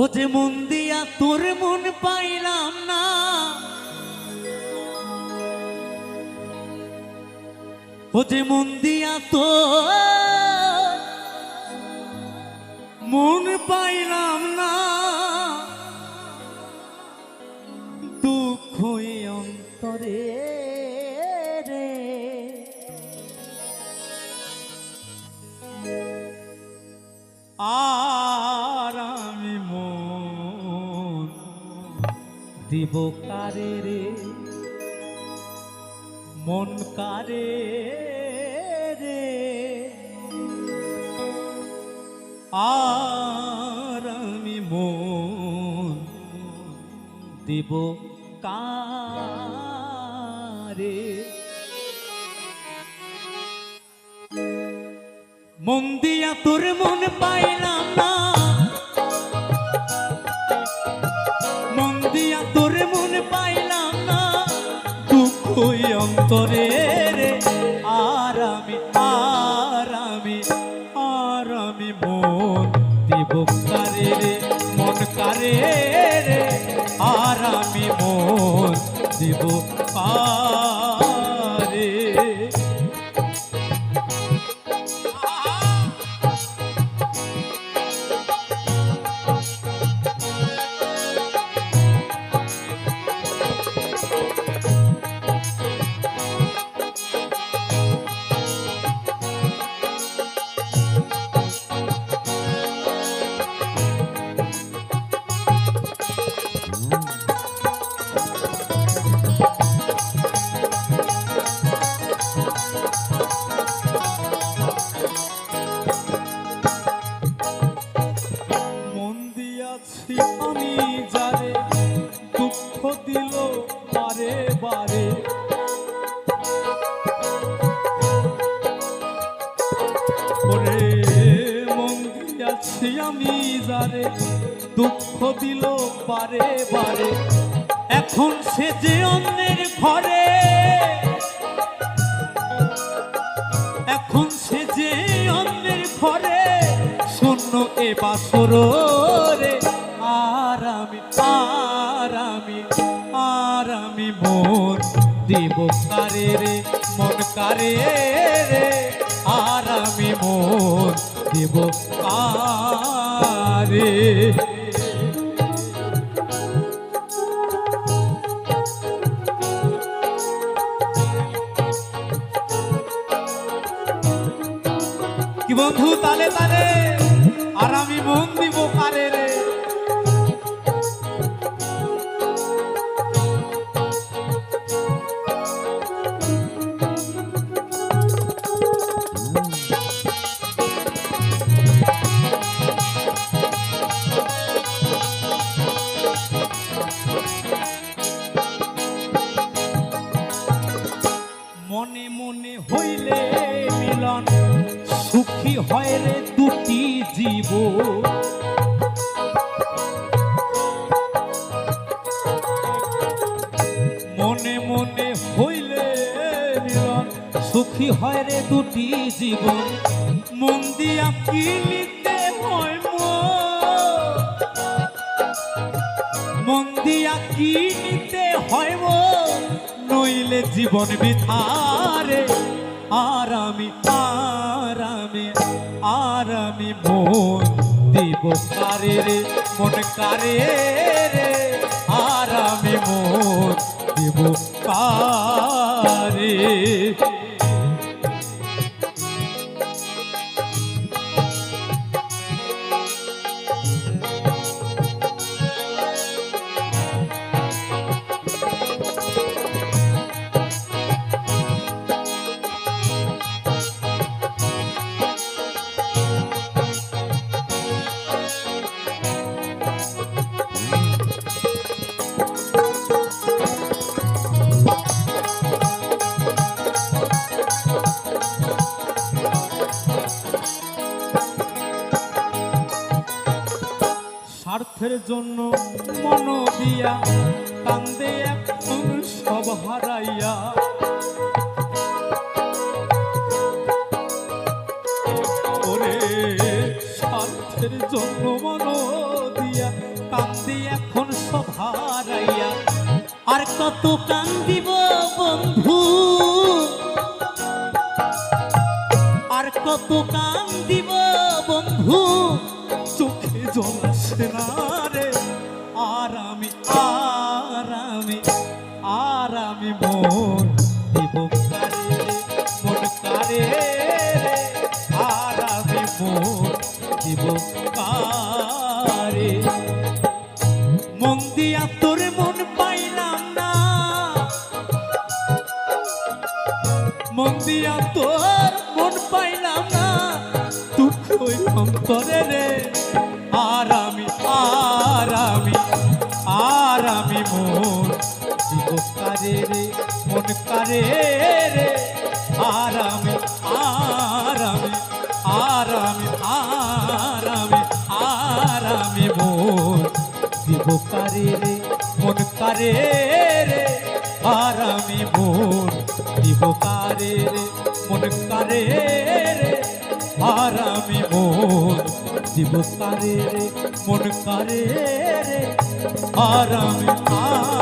ও যে মন দিয়া তোর মন পাইলাম না। ও যে মন দিয়া তো মন পাইলাম না। দুঃখ অন্তরে দিব কারে রে? মন কারে রে? আর আমি মন দিব কারে? মন দিয়া তোর মন পাইলাম অন্তরে রে, আর আমি আর আমি আর আমি মন দিব কারে রে, মন কারে রে মন দিব কারে আমি যারে দুঃখ দিল বারে বারে। এখন সে যে অন্যের ঘরে, এখন সে যে অন্যের ঘরে, শূন্য এ বাসর রে। আর আমি আর আমি আর আমি মন দিব কারে রে, মন কারে রে। আর আমি মন দিব কারে। কি বন্ধু তালে তালে? আর আমি মন দিব কারে হয় রে দুটি জীব মনে মনে হইলে মিলন সুখী হয় রে দুটি জীবন। মন কি নিতে হয় মন? দিয়া কি নিতে হয় নইলে জীবন বিথারে আর আমি আর আমি মন দিব কারে রে? মন কারে রে? আর আমি মন দিব কারে? স্বার্থের জন্য মন দিয়া কান্দে এখন সব হারাইয়া। সুখের জন্য মন দিয়া কান্দি এখন সব হারাইয়া। আর কত কান্দিব বন্ধু? আর কত কান্দিব বন্ধু? জ্বলছে না রে আর আমি আর আমি আর আমি মন দিব কারে, মন কারে আর আমি মন দিব কারে। মন দিয়া তোর মন পাইলাম না। মন দিয়া তোর মন পাইলাম না। ওই অন্তরে রে। রে আর আমি আর আমি আর আমি আর আমি আর আমি মন দিব কারে রে, মন কারে রে আর আমি মন দিব কারে রে, মন কারে রে আর আমি মন দিব কারে রে, মন কারে রে আর আমি আর